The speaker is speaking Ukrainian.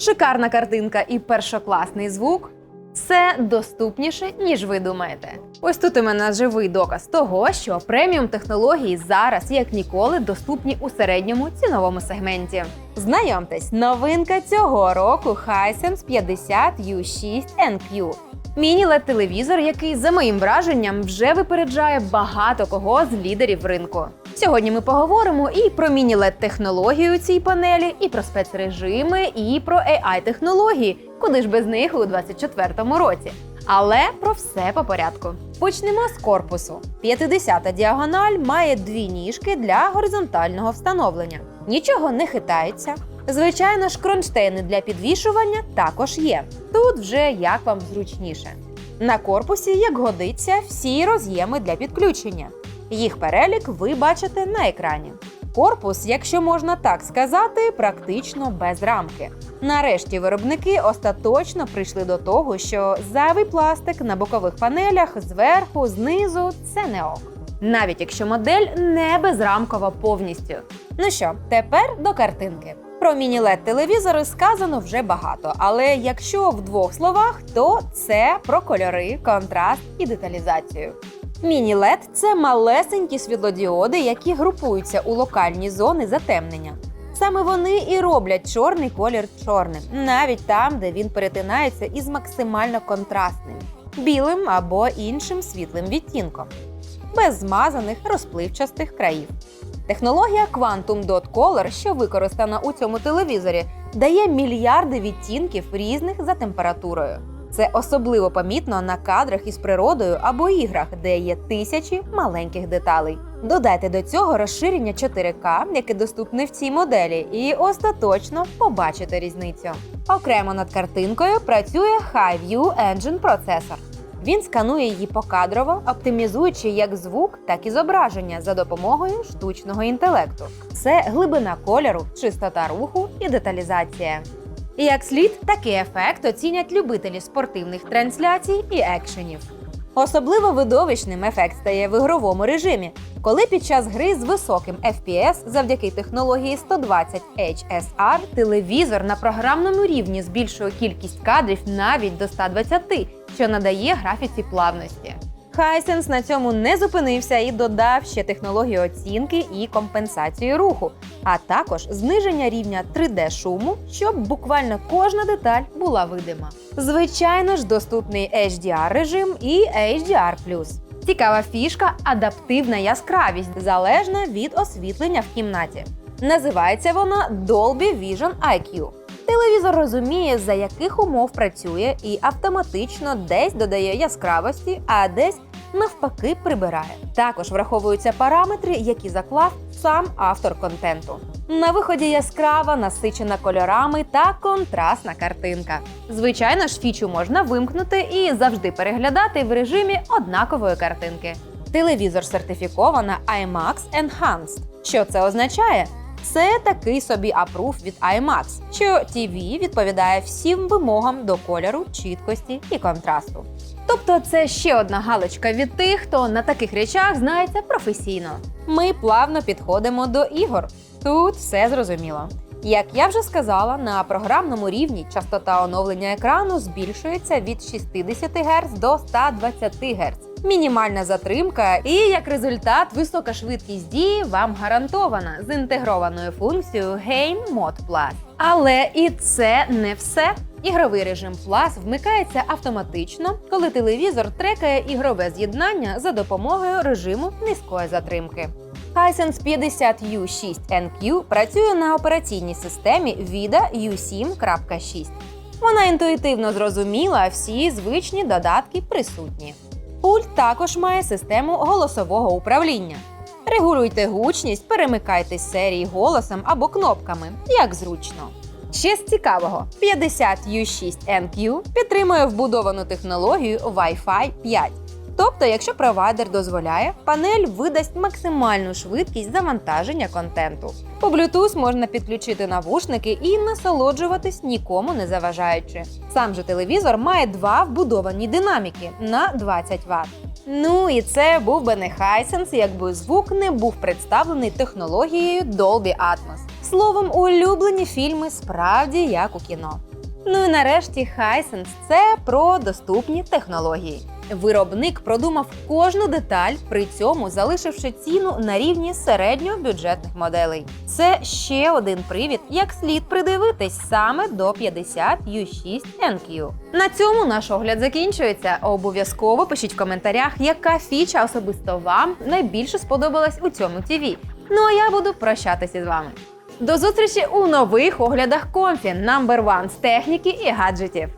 Шикарна картинка і першокласний звук. Все доступніше, ніж ви думаєте. Ось тут у мене живий доказ того, що преміум технології зараз як ніколи доступні у середньому ціновому сегменті. Знайомтесь, новинка цього року Hisense 50 U6 NQ. Міні-лед телевізор, який, за моїм враженням, вже випереджає багато кого з лідерів ринку. Сьогодні ми поговоримо і про міні-лед технологію цій панелі, і про спецрежими, і про AI технології. Куди ж без них у 2024 році? Але про все по порядку. Почнемо з корпусу. 50-та діагональ має дві ніжки для горизонтального встановлення. Нічого не хитається. Звичайно ж, кронштейни для підвішування також є. Тут вже як вам зручніше. На корпусі, як годиться, всі роз'єми для підключення. Їх перелік ви бачите на екрані. Корпус, якщо можна так сказати, практично без рамки. Нарешті виробники остаточно прийшли до того, що зайвий пластик на бокових панелях зверху, знизу це не ок. Навіть якщо модель не безрамкова повністю. Ну що, тепер до картинки. Про міні-лед телевізори сказано вже багато, але якщо в двох словах, то це про кольори, контраст і деталізацію. Міні-лед – це малесенькі світлодіоди, які групуються у локальні зони затемнення. Саме вони і роблять чорний колір чорним, навіть там, де він перетинається із максимально контрастним білим або іншим світлим відтінком, без змазаних розпливчастих країв. Технологія Quantum Dot Color, що використана у цьому телевізорі, дає мільярди відтінків різних за температурою. Це особливо помітно на кадрах із природою або іграх, де є тисячі маленьких деталей. Додайте до цього розширення 4К, яке доступне в цій моделі, і остаточно побачите різницю. Окремо над картинкою працює High-View Engine процесор. Він сканує її покадрово, оптимізуючи як звук, так і зображення за допомогою штучного інтелекту. Це глибина кольору, чистота руху і деталізація. І як слід, такий ефект оцінять любителі спортивних трансляцій і екшенів. Особливо видовищним ефект стає в ігровому режимі, коли під час гри з високим FPS завдяки технології 120 HSR телевізор на програмному рівні збільшує кількість кадрів навіть до 120, що надає графіці плавності. Hisense на цьому не зупинився і додав ще технологію оцінки і компенсації руху, а також зниження рівня 3D шуму, щоб буквально кожна деталь була видима. Звичайно ж, доступний HDR режим і HDR+. Цікава фішка адаптивна яскравість, залежна від освітлення в кімнаті. Називається вона Dolby Vision IQ. Телевізор розуміє, за яких умов працює, і автоматично десь додає яскравості, а десь навпаки прибирає. Також враховуються параметри, які заклав сам автор контенту. На виході яскрава, насичена кольорами та контрастна картинка. Звичайно ж, фічу можна вимкнути і завжди переглядати в режимі однакової картинки. Телевізор сертифікована IMAX Enhanced. Що це означає? Це такий собі апрув від IMAX, що TV відповідає всім вимогам до кольору, чіткості і контрасту. Тобто це ще одна галочка від тих, хто на таких речах знається професійно. Ми плавно підходимо до ігор. Тут все зрозуміло. Як я вже сказала, на програмному рівні частота оновлення екрану збільшується від 60 Гц до 120 Гц. Мінімальна затримка і як результат висока швидкість дії вам гарантована з інтегрованою функцією Game Mode Plus. Але і це не все. Ігровий режим Plus вмикається автоматично, коли телевізор трекає ігрове з'єднання за допомогою режиму низької затримки. Hisense 50 U6 NQ працює на операційній системі VIDA U7.6. Вона інтуїтивно зрозуміла, всі звичні додатки присутні. Пульт також має систему голосового управління. Регулюйте гучність, перемикайте серії голосом або кнопками, як зручно. Ще з цікавого: 50 U6 NQ підтримує вбудовану технологію Wi-Fi 5. Тобто, якщо провайдер дозволяє, панель видасть максимальну швидкість завантаження контенту. По Bluetooth можна підключити навушники і насолоджуватись нікому не заважаючи. Сам же телевізор має два вбудовані динаміки на 20 Вт. Ну і це був би не Hisense, якби звук не був представлений технологією Dolby Atmos. Словом, улюблені фільми справді як у кіно. Ну і нарешті Hisense – це про доступні технології. Виробник продумав кожну деталь, при цьому залишивши ціну на рівні середньобюджетних моделей. Це ще один привід, як слід придивитись саме до 50 U6 NQ. На цьому наш огляд закінчується. Обов'язково пишіть в коментарях, яка фіча особисто вам найбільше сподобалась у цьому TV. Ну а я буду прощатися з вами. До зустрічі у нових оглядах Comfy Number One з техніки і гаджетів.